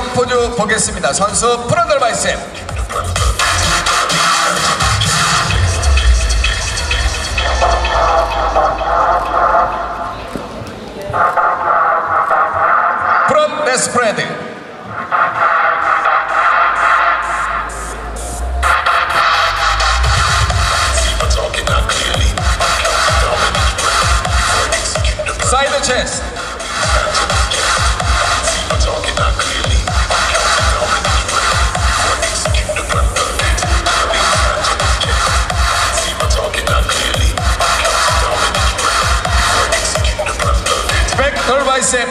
포즈 보겠습니다. 선수 프런들 바이셉. 프런 네 스프레드. 사이드 체스. 백 돌 바이셉.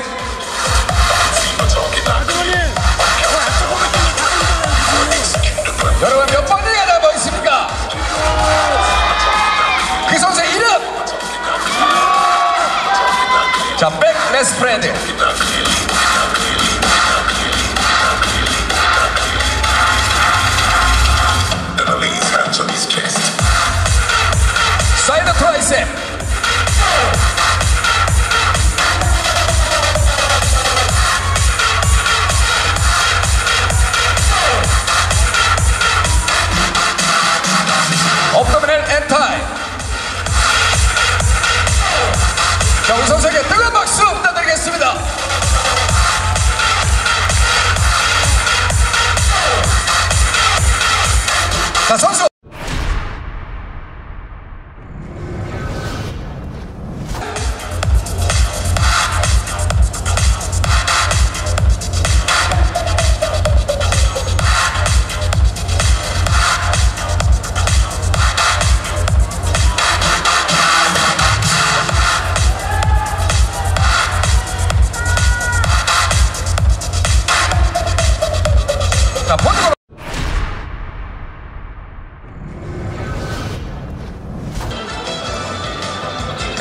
여러분 몇 번이나 남아 있습니까? 그 선수의 이름. 자, 백 레스 프레드. 사이드 트라이셉.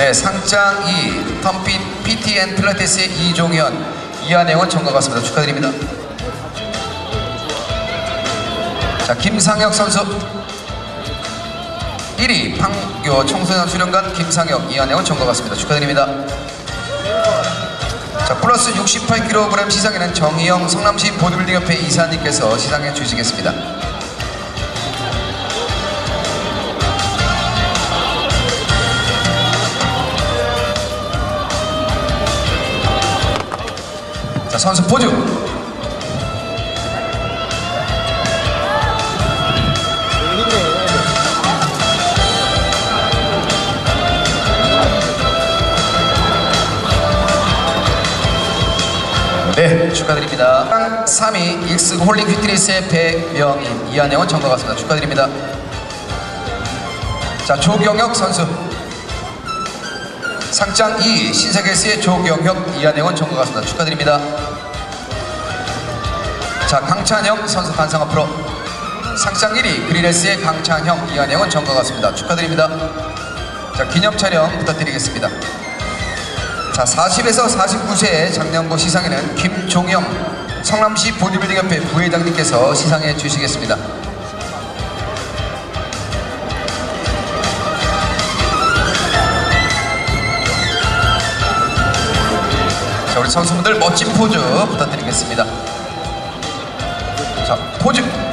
네, 상장 2, 텀핏 PTN 필라테스의 이종현, 이한영은 정가 같습니다. 축하드립니다. 자, 김상혁 선수. 1위, 판교 청소년 수련관 김상혁, 이한영은 정가 같습니다. 축하드립니다. 자, 플러스 68kg 시상에는 정희영 성남시 보디빌딩 협회 이사님께서 시상해 주시겠습니다. 선수 포즈. 네, 축하드립니다. 3위 익스 홀링 휘트니스의 배명인 이한영은 정가 같습니다. 축하드립니다. 자, 조경혁 선수. 상장 2위 신세계스의 조경혁 이한영은 정가 같습니다. 축하드립니다. 자, 강찬형 선수 단상 앞으로. 상장 1위 그리레스의 강찬형 이한영은 정가 같습니다. 축하드립니다. 자, 기념 촬영 부탁드리겠습니다. 자, 40에서 49세의 작년고 시상에는 김종영 성남시 보디빌딩 협회 부회장님께서 시상해 주시겠습니다. 자, 우리 선수분들 멋진 포즈 부탁드리겠습니다. 자, 포즈.